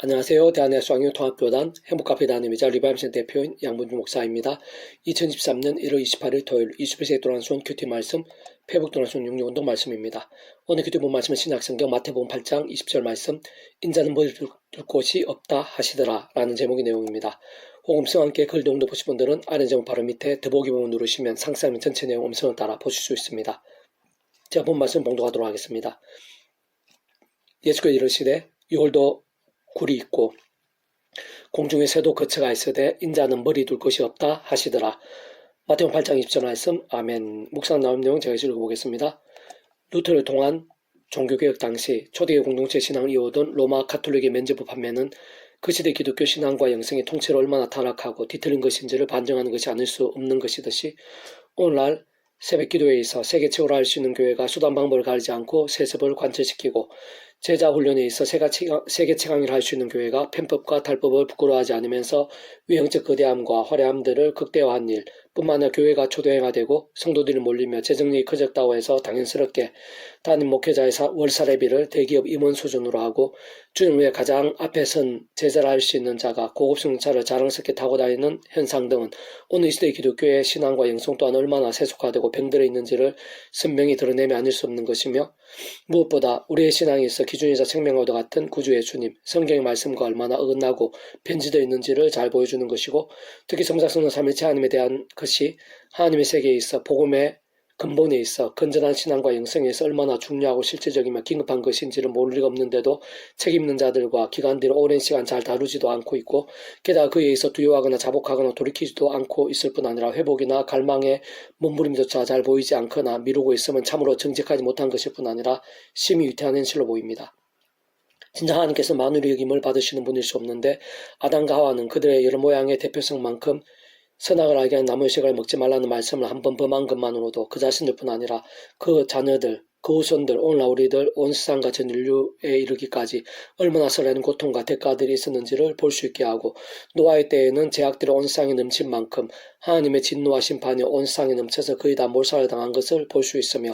안녕하세요. 대한의 수학용통합교단 행복카페단임이자 리바임센 대표인 양문주 목사입니다. 2023년 1월 28일 토요일 21세기 도란수원 큐티 말씀 페북 도란수원 육류운동 말씀입니다. 오늘 큐티 본 말씀은 신약성경 마태복음 8장 20절 말씀 인자는 둘, 둘 곳이 없다 하시더라 라는 제목의 내용입니다. 혹 음성과 함께 글 내용도 보실 분들은 아래 제목 바로 밑에 더보기 부분 누르시면 상세하면 전체 내용 음성을 따라 보실 수 있습니다. 제가 본 말씀 봉독하도록 하겠습니다. 예수께서 이르시되 유월도 굴이 있고 공중에 새도 거처가 있으되 인자는 머리 둘 것이 없다 하시더라. 마태복음 8장 20절 말씀 아멘. 묵상 나온 내용 제가 읽어보겠습니다. 루터를 통한 종교개혁 당시 초대교 공동체 신앙을 이어오던 로마 카톨릭의 면제부 판매는 그 시대 기독교 신앙과 영성의 통째로 얼마나 타락하고 뒤틀린 것인지를 반증하는 것이 아닐 수 없는 것이듯이 오늘날 새벽 기도에 있어 세계 최고로 할수 있는 교회가 수단 방법을 가리지 않고 세습을 관철시키고 제자 훈련에 있어 세계 최강, 세계 최강을 할 수 있는 교회가 편법과 달법을 부끄러워하지 않으면서 위형적 거대함과 화려함들을 극대화한 일 뿐만 아니라 교회가 초대행화되고 성도들이 몰리며 재정력이 커졌다고 해서 당연스럽게 담임 목회자의 사, 월 사례비를 대기업 임원 수준으로 하고 주님 외에 가장 앞에 선 제자를 할 수 있는 자가 고급 승차를 자랑스럽게 타고 다니는 현상 등은 오늘 이 시대 기독교의 신앙과 영성 또한 얼마나 세속화되고 병들어 있는지를 선명히 드러내며 아닐 수 없는 것이며 무엇보다 우리의 신앙에 있어 기준이자 생명과도 같은 구주의 주님, 성경의 말씀과 얼마나 어긋나고 편지되어 있는지를 잘 보여주는 것이고 특히 성사성는 삼일체 하나님에 대한 것이 하나님의 세계에 있어 복음의 근본에 있어 건전한 신앙과 영성에 서 얼마나 중요하고 실제적이며 긴급한 것인지를 모를 리가 없는데도 책임 있는 자들과 기관들이 오랜 시간 잘 다루지도 않고 있고 게다가 그에 있어 두려워하거나 자복하거나 돌이키지도 않고 있을 뿐 아니라 회복이나 갈망의 몸부림조차 잘 보이지 않거나 미루고 있으면 참으로 정직하지 못한 것일 뿐 아니라 심히 위태한 현실로 보입니다. 진짜 하나님께서 만우리 여김을 받으시는 분일 수 없는데 아담과 하와는 그들의 여러 모양의 대표성만큼 선악을 알게 하는 나무의 식을 먹지 말라는 말씀을 한 번 범한 것만으로도 그 자신들뿐 아니라 그 자녀들, 그 후손들, 오늘날 우리들, 온 세상과 전 인류에 이르기까지 얼마나 설레는 고통과 대가들이 있었는지를 볼 수 있게 하고 노아의 때에는 제약들이 온 세상에 넘친 만큼 하나님의 진노와 심판이 온 세상에 넘쳐서 거의 다 몰살을 당한 것을 볼 수 있으며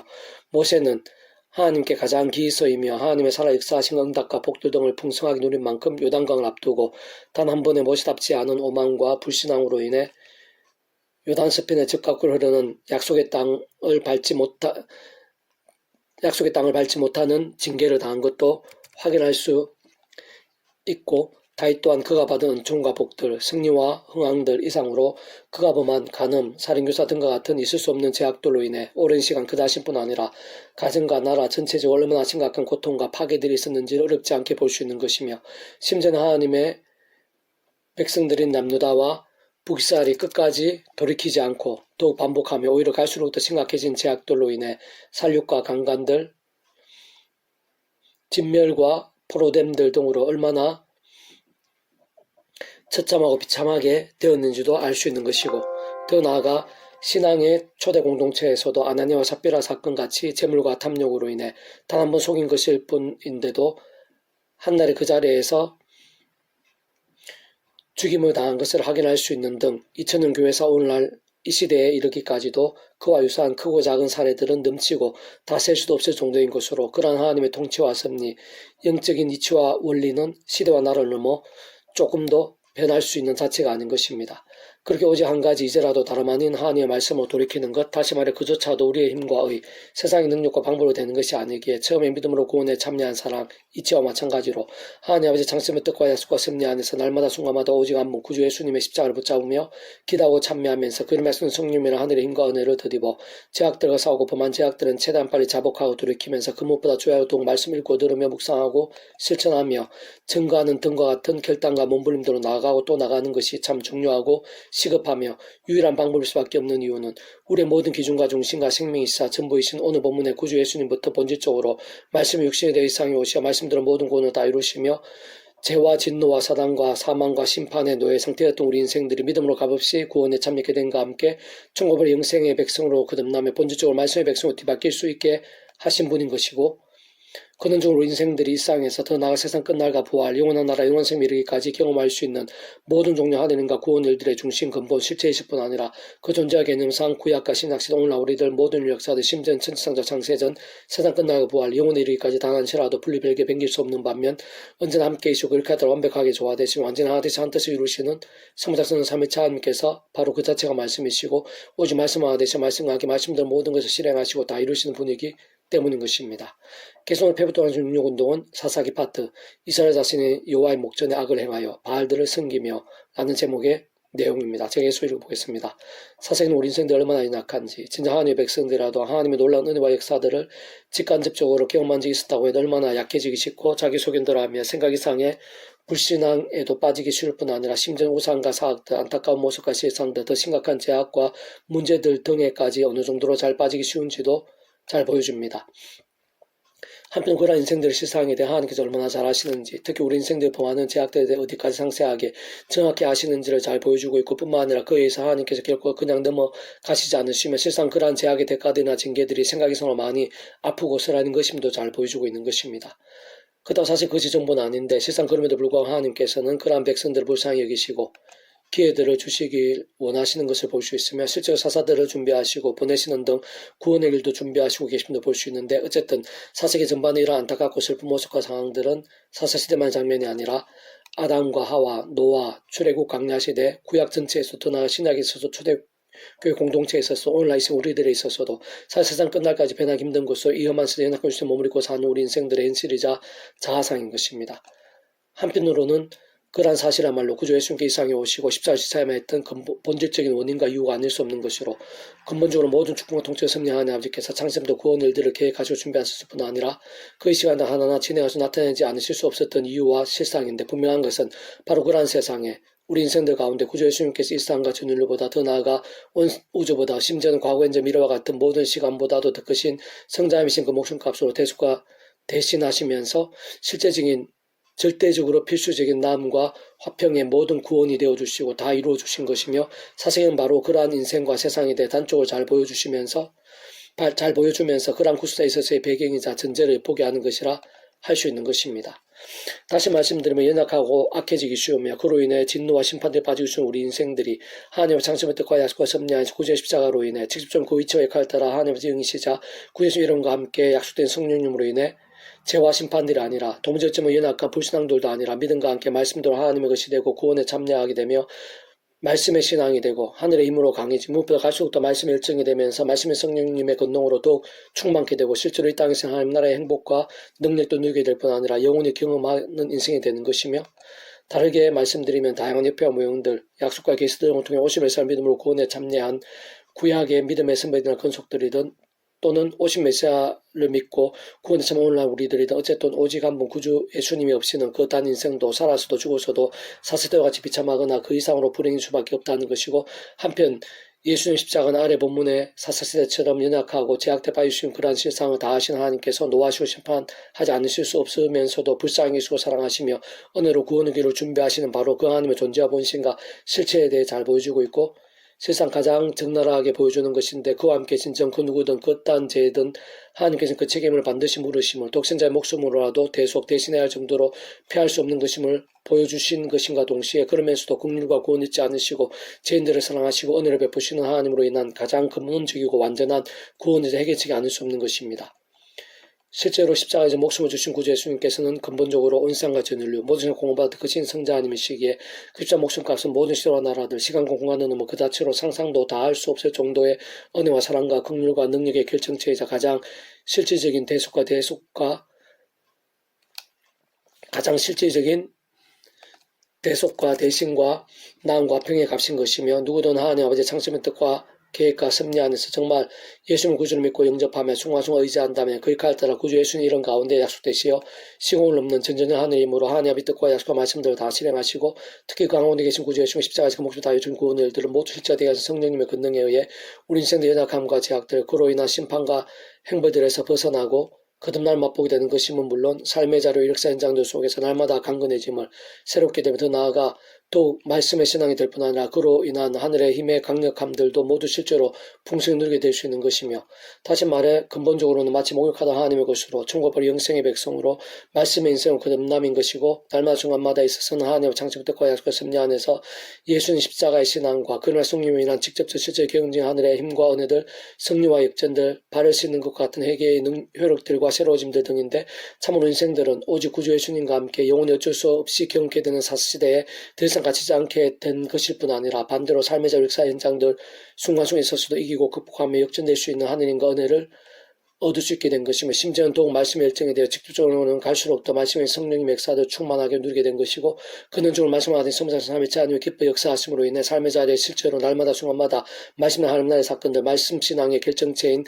모세는 하나님께 가장 기이서이며 하나님의 살아 역사하신 응답과 복들 등을 풍성하게 누린 만큼 요단강을 앞두고 단 한 번의 모시답지 않은 오만과 불신앙으로 인해 요단서편의 즉각으로 흐르는 약속의 땅을 밟지 못하 약속의 땅을 밟지 못하는 징계를 당한 것도 확인할 수 있고 다윗 또한 그가 받은 은총과 복들, 승리와 흥황들 이상으로 그가 범한 간음, 살인교사 등과 같은 있을 수 없는 제약들로 인해 오랜 시간 그 자신뿐 아니라 가정과 나라 전체적으로 얼마나 심각한 고통과 파괴들이 있었는지를 어렵지 않게 볼 수 있는 것이며 심지어는 하나님의 백성들인 남유다와 북이스라엘이 끝까지 돌이키지 않고 더욱 반복하며 오히려 갈수록 더 심각해진 제약들로 인해 살육과 강간들, 진멸과 포로됨들 등으로 얼마나 처참하고 비참하게 되었는지도 알 수 있는 것이고 더 나아가 신앙의 초대 공동체에서도 아나니와 삽비라 사건 같이 재물과 탐욕으로 인해 단 한 번 속인 것일 뿐인데도 한날의 그 자리에서 죽임을 당한 것을 확인할 수 있는 등 2000년 교회사 오늘날 이 시대에 이르기까지도 그와 유사한 크고 작은 사례들은 넘치고 다 셀 수도 없을 정도인 것으로 그러한 하나님의 통치와 섭리, 영적인 이치와 원리는 시대와 나라를 넘어 조금도 변할 수 있는 자체가 아닌 것입니다. 그렇게 오직 한 가지 이제라도 다름 아닌 하나님의 말씀을 돌이키는 것 다시 말해 그조차도 우리의 힘과 의 세상의 능력과 방법으로 되는 것이 아니기에 처음에 믿음으로 구원에 참여한 사람 이치와 마찬가지로 하나님 아버지 장점의 뜻과 약속과 섭리 안에서 날마다 순간마다 오직 한번 구주 예수님의 십자가를 붙잡으며 기도하고 참여하면서 그를 말씀 성령이라 하늘의 힘과 은혜를 더디어 제약들과 싸우고 범한 제약들은 최대한 빨리 자복하고 돌이키면서 그 무엇보다 주야도록 말씀 읽고 들으며 묵상하고 실천하며 증거하는 등과 같은 결단과 몸부림대로 나아가고 또 나가는 것이 참 중요하고 시급하며 유일한 방법일 수밖에 없는 이유는 우리의 모든 기준과 중심과 생명이사 전부이신 오늘 본문의 구주 예수님부터 본질적으로 말씀의 육신에 대해 이상이 오시어 말씀대로 모든 구원을 다 이루시며 죄와 진노와 사단과 사망과 심판의 노예 상태였던 우리 인생들이 믿음으로 값없이 구원에 참여하게 된과 함께 천국을 영생의 백성으로 거듭나며 본질적으로 말씀의 백성으로 뒤바뀔 수 있게 하신 분인 것이고 근원적으로 인생들이 일상에서 더 나아 세상 끝날과 부활, 영원한 나라, 영원한 생명 이르기까지 경험할 수 있는 모든 종류 하나님과 구원 일들의 중심 근본 실체이실 뿐 아니라 그 존재와 개념상 구약과 신약시대 오늘날 우리들 모든 역사들 심지어 천지창조 창세전 세상 끝날과 부활, 영원에 이르기까지 단한치라도 분리별게 변길 수 없는 반면 언제나 함께이시고 그렇게 하도록 완벽하게 조화되시며 하나 되시 한 뜻을 이루시는 성자성은 삼위차 하나님께서 바로 그 자체가 말씀이시고 오직 말씀 하나 되시 말씀과 함께 말씀들 모든 것을 실행하시고 다 이루시는 분이기 때문인 것입니다. 개성을 패부동한 육육운동은 사사기 파트 이스라엘 자신이 여호와의 목전에 악을 행하여 바알들을 섬기며 라는 제목의 내용입니다. 제가 예수 읽어보겠습니다. 사사기는 우리 인생들 얼마나 연약한지 진짜 하나님의 백성들이라도 하나님의 놀라운 은혜와 역사들을 직간접적으로 경험한 적이 있었다고 해도 얼마나 약해지기 쉽고 자기 소견대로 하며 생각 이상의 불신앙에도 빠지기 쉬울 뿐 아니라 심지어 우상과 사악들, 안타까운 모습과 실상들, 더 심각한 제약과 문제들 등에까지 어느 정도로 잘 빠지기 쉬운지도 잘 보여줍니다. 한편 그런 인생들의 실상에 대해 하나님께서 얼마나 잘 아시는지, 특히 우리 인생들 범하는 제약들에 대해 어디까지 상세하게 정확히 아시는지를 잘 보여주고 있고 뿐만 아니라 그에 의해서 하나님께서 결코 그냥 넘어가시지 않으시며 실상 그러한 제약의 대가들이나 징계들이 생각 이상으로 많이 아프고 쓰라는 것임도 잘 보여주고 있는 것입니다. 그렇다고 사실 그것이 전부는 아닌데 실상 그럼에도 불구하고 하나님께서는 그러한 백성들을 불쌍히 여기시고 기회들을 주시길 원하시는 것을 볼 수 있으며 실제로 사사들을 준비하시고 보내시는 등 구원의 일도 준비하시고 계심도 볼 수 있는데 어쨌든 사세기 전반의 이러한 안타깝고 슬픈 모습과 상황들은 사사시대만의 장면이 아니라 아담과 하와, 노아, 출애굽 강야시대, 구약 전체에서 더 나아 신약에 있어서 초대 교회 공동체에 있어서 오늘날 이 우리들에 있어서도 사실 세상 끝날까지 변하기 힘든 것으로 위험한 연약한 시대 머무르고 사는 우리 인생들의 현실이자 자아상인 것입니다. 한편으로는 그러한 사실이야말로 구주 예수님께 이 세상에 오시고 십자가시 차임에 했던 근본, 본질적인 원인과 이유가 아닐 수 없는 것으로 근본적으로 모든 축복과 통치를 섭리하는 아버지께서 창세부터 구원 일들을 계획하시고 준비하셨을 뿐 아니라 그의 시간당 하나하나 진행하셔 나타내지 않으실 수 없었던 이유와 실상인데 분명한 것은 바로 그러한 세상에 우리 인생들 가운데 구주 예수님께서 이 세상과 전인류보다 더 나아가 온 우주보다 심지어는 과거 현재 미래와 같은 모든 시간보다도 더 크신 성자이신 그 목숨값으로 대속과 대신하시면서 실제적인 절대적으로 필수적인 남과 화평의 모든 구원이 되어 주시고 다 이루어 주신 것이며 사생은 바로 그러한 인생과 세상에 대해 단쪽을 잘 보여주시면서 잘 보여주면서 그러한 구수사에 있어서의 배경이자 전제를 보게 하는 것이라 할 수 있는 것입니다. 다시 말씀드리면 연약하고 악해지기 쉬우며 그로 인해 진노와 심판에 빠지기 쉬운 우리 인생들이 하나님의 장점의 뜻과 약속과 섭리한 구제 십자가로 인해 직접적인 그 위치와 역할을 따라 하나님의 영이시자 구제주 이름과 함께 약속된 성령님으로 인해 죄와 심판들이 아니라 도무지어쩌면 연약한 불신앙들도 아니라 믿음과 함께 말씀대로 하나님의 것이 되고 구원에 참여하게 되며 말씀의 신앙이 되고 하늘의 힘으로 강해지 무엇보다 갈수록 더 말씀의 일정이 되면서 말씀의 성령님의 건능으로 더욱 충만케 되고 실제로 이 땅에서 하나님 나라의 행복과 능력도 누리게 될 뿐 아니라 영원히 경험하는 인생이 되는 것이며 다르게 말씀드리면 다양한 협회와 모형들 약속과 계시들 등을 통해 오심의 살 믿음으로 구원에 참여한 구약의 믿음의 선배들이나 건속들이든 또는 오신 메시아를 믿고 구원에 참 오늘날 우리들이든 어쨌든 오직 한 분 구주 예수님이 없이는 그 단 인생도 살아서도 죽어서도 사세대와 같이 비참하거나 그 이상으로 불행일 수밖에 없다는 것이고 한편 예수님 십자가는 아래 본문에 사사시대처럼 연약하고 제약대 빠지신 그러한 실상을 다하신 하나님께서 노하시고 심판하지 않으실 수 없으면서도 불쌍히 수고 사랑하시며 은혜로 구원의 길을 준비하시는 바로 그 하나님의 존재와 본신과 실체에 대해 잘 보여주고 있고 세상 가장 적나라하게 보여주는 것인데 그와 함께 진정 그 누구든 그딴 죄든 하나님께서는 그 책임을 반드시 물으심을 독생자의 목숨으로라도 대속 대신해야 할 정도로 피할 수 없는 것임을 보여주신 것임과 동시에 그러면서도 국률과 구원 잊지 않으시고 죄인들을 사랑하시고 은혜를 베푸시는 하나님으로 인한 가장 근본적이고 완전한 구원이자 해결책이 아닐 수 없는 것입니다. 실제로 십자가에서 목숨을 주신 구주 예수님께서는 근본적으로 온상과 전인류 모든 공업받은 크신 성자 아님이시기에 그 십자 목숨값은 모든 시대와 나라들 시간과 공간은 넘어 그 자체로 상상도 다 할 수 없을 정도의 은혜와 사랑과 긍휼과 능력의 결정체이자 가장 실질적인 대속과 대속과 가장 실질적인 대속과 대신과 나음과 평의 값인 것이며 누구든 하나님 아버지의 창심의 뜻과 계획과 섭리 안에서 정말 예수님을 구주를 믿고 영접하며 숭화숭화 의지한다면 그 역할을 따라 구주 예수님 이런 가운데 약속되시어 시공을 넘는 전전의 하늘의 힘으로 하나님 아버지 뜻과 약속과 말씀들을 다 실행하시고 특히 그 가운데 계신 구주 예수님 십자가에서 그 목숨 다해 준 구원의 일들을 모두 실제되게 하신 성령님의 권능에 의해 우리 인생의 연약함과 제약들 그로 인한 심판과 행벌들에서 벗어나고 거듭날 맛보게 되는 것임은 물론 삶의 자료 역사 현장들 속에서 날마다 강건해짐을 새롭게 되면 더 나아가 더욱 말씀의 신앙이 될 뿐 아니라 그로 인한 하늘의 힘의 강력함들도 모두 실제로 풍성히 누리게 될 수 있는 것이며 다시 말해 근본적으로는 마치 목욕하다 하나님의 것으로 천국벌이 영생의 백성으로 말씀의 인생은 거듭남인 것이고 날마다 순간마다 있어서는 하나님의 창조부터 약속의 섭리 안에서 예수님 십자가의 신앙과 그날 성령으로 인한 직접적 실제 경쟁 하늘의 힘과 은혜들 승리와 역전들 바를 수 있는 것 같은 회개의 능, 효력들과 새로워짐들 등인데 참으로 인생들은 오직 구주 예수님과 함께 영원히 어쩔 수 없이 경험게 되는 사시대에 더 이상 갇히지 않게 된 것일 뿐 아니라 반대로 삶의 역사 현장들 순간순간 있어서도 이기고 극복하며 역전될 수 있는 하느님과 은혜를 얻을 수 있게 된 것이며 심지어는 더욱 말씀의 열정에 대해 직접적으로는 갈수록 더 말씀의 성령의 역사를 충만하게 누리게 된 것이고 근원적으로 말씀을 하신 성사상 3일째 하나님의 기뻐 역사하심으로 인해 삶의 자리에 실제로 날마다 순간마다 말씀의 하나님 나라의 사건들 말씀 신앙의 결정체인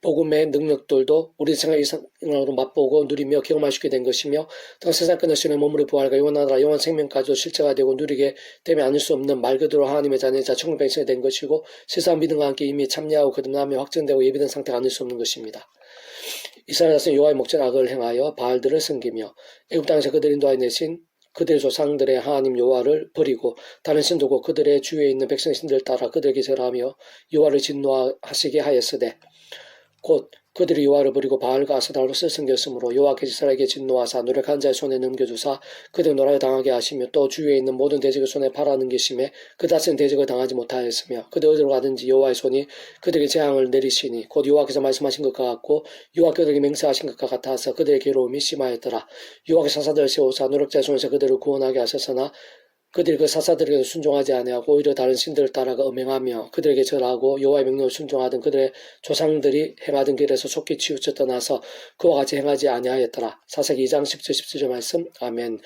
복음의 능력들도 우리 생활 이상으로 맛보고 누리며 있게 된 것이며 또 세상 끝날 수 있는 몸으로 부활과 영원한 나라 영원 생명까지도 실제가 되고 누리게 되면 아닐 수 없는 말 그대로 하나님의 자녀자 천국 백성이 된 것이고 세상 믿음과 함께 이미 참여하고 거듭나며 확정되고 예비된 상태가 아닐 수 없는 것입니다. 이스라엘 자손 여호와의 목전 악을 행하여 바알들을 섬기며 애굽 땅에서 그들 인도하여 내신 그들의 조상들의 하나님 여호와를 버리고 다른 신도고 그들의 주위에 있는 백성 신들 따라 그들에게 절하며 여호와를 진노하시게 하였으되 곧 그들이 여호와를 버리고 바알과 아스달로 스승겼으므로 여호와께서 이스라엘에게 진노하사 노력한 자의 손에 넘겨주사 그들 노라에 당하게 하시며 또 주위에 있는 모든 대적의 손에 팔아넘기심에 그 다스린 대적을 당하지 못하였으며 그들 어디로 가든지 여호와의 손이 그들에게 재앙을 내리시니 곧 여호와께서 말씀하신 것과 같고 여호와께서 그들에게 맹세하신 것과 같아서 그들의 괴로움이 심하였더라. 여호와께서 사사들을 세우사 노력자의 손에서 그들을 구원하게 하셨으나 그들이 그 사사들에게 순종하지 아니하고 오히려 다른 신들을 따라가 음행하며 그들에게 절하고 여호와의 명령을 순종하던 그들의 조상들이 행하던 길에서 속히 치우쳐 떠나서 그와 같이 행하지 아니하였더라. 사사기 2장 10절 17절 말씀 아멘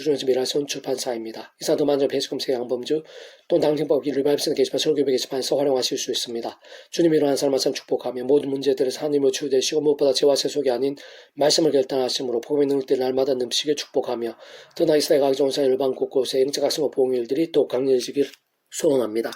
중에서 미라손 출판사입니다. 이상 더 많은 배수금세 양범주 또는 당신법 일발입선 게시판 설교배 게시판에서 활용하실 수 있습니다. 주님이 일어난 삶 한삶 축복하며 모든 문제들에서 하나님을 치유되시고 무엇보다 죄와 세속이 아닌 말씀을 결단하심으로 복음의 능력들 날마다 넘치게 축복하며 떠나 이스라엘 각 종 사 일반 곳곳에 영적 학생과 보응일들이 또 강렬해지길 소원합니다.